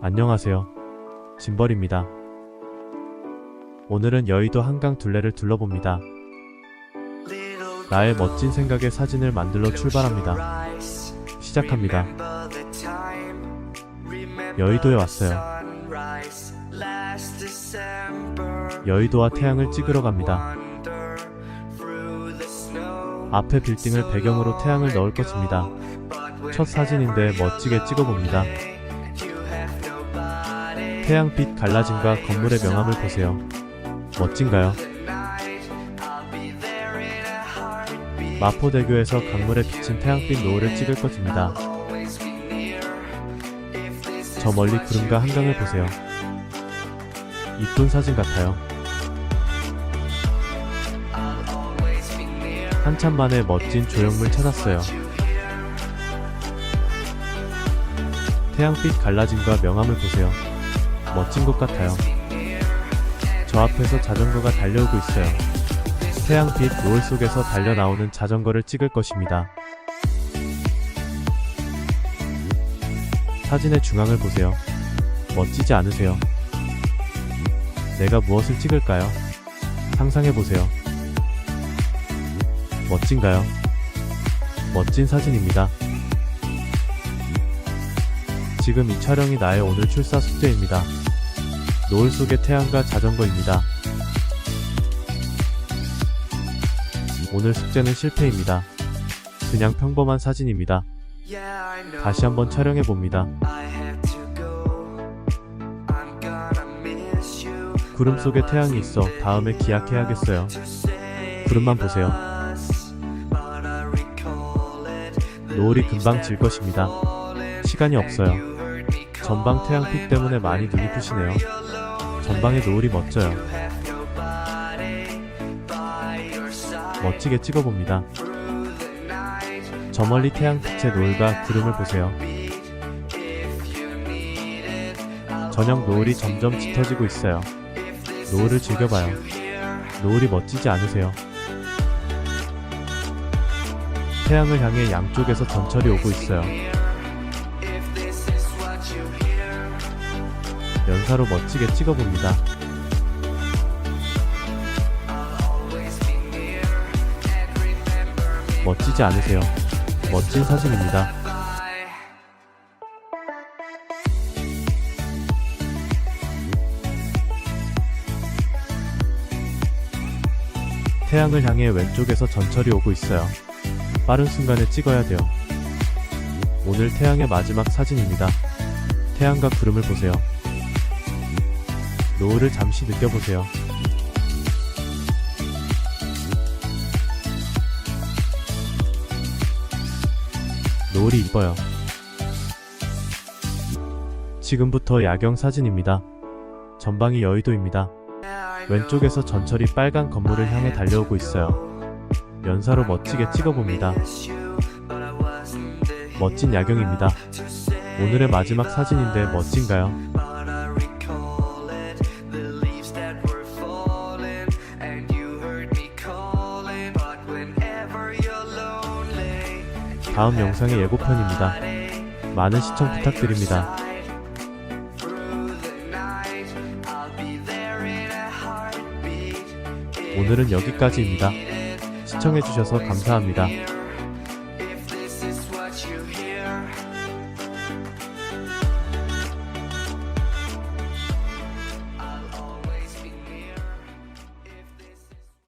안녕하세요. 짐벌입니다. 오늘은 여의도 한강 둘레를 둘러봅니다. 나의 멋진 생각의 사진을 만들러 출발합니다. 시작합니다. 여의도에 왔어요. 여의도와 태양을 찍으러 갑니다. 앞에 빌딩을 배경으로 태양을 넣을 것입니다. 첫 사진인데 멋지게 찍어봅니다. 태양빛 갈라짐과 건물의 명암을 보세요. 멋진가요? 마포대교에서 강물에 비친 태양빛 노을을 찍을 것입니다. 저 멀리 구름과 한강을 보세요. 이쁜 사진 같아요. 한참 만에 멋진 조형물 찾았어요. 태양빛 갈라짐과 명암을 보세요. 멋진 것 같아요. 저 앞에서 자전거가 달려오고 있어요. 태양빛 노을 속에서 달려 나오는 자전거를 찍을 것입니다. 사진의 중앙을 보세요. 멋지지 않으세요? 내가 무엇을 찍을까요? 상상해 보세요. 멋진가요? 멋진 사진입니다. 지금 이 촬영이 나의 오늘 출사 숙제입니다. 노을 속의 태양과 자전거입니다. 오늘 숙제는 실패입니다. 그냥 평범한 사진입니다. 다시 한번 촬영해 봅니다. 구름 속에 태양이 있어 다음에 기약해야겠어요. 구름만 보세요. 노을이 금방 질 것입니다. 시간이 없어요. 전방 태양빛 때문에 많이 눈이 부시네요. 전방의 노을이 멋져요. 멋지게 찍어봅니다. 저 멀리 태양빛의 노을과 구름을 보세요. 저녁 노을이 점점 짙어지고 있어요. 노을을 즐겨봐요. 노을이 멋지지 않으세요? 태양을 향해 양쪽에서 전철이 오고 있어요. 연사로 멋지게 찍어봅니다. 멋지지 않으세요? 멋진 사진입니다. 태양을 향해 왼쪽에서 전철이 오고 있어요. 빠른 순간에 찍어야 돼요. 오늘 태양의 마지막 사진입니다. 태양과 구름을 보세요. 노을을 잠시 느껴보세요. 노을이 이뻐요. 지금부터 야경 사진입니다. 전방이 여의도입니다. 왼쪽에서 전철이 빨간 건물을 향해 달려오고 있어요. 연사로 멋지게 찍어봅니다. 멋진 야경입니다. 오늘의 마지막 사진인데 멋진가요? 다음 영상의 예고편입니다. 많은 시청 부탁드립니다. 오늘은 여기까지입니다. 시청해주셔서 감사합니다.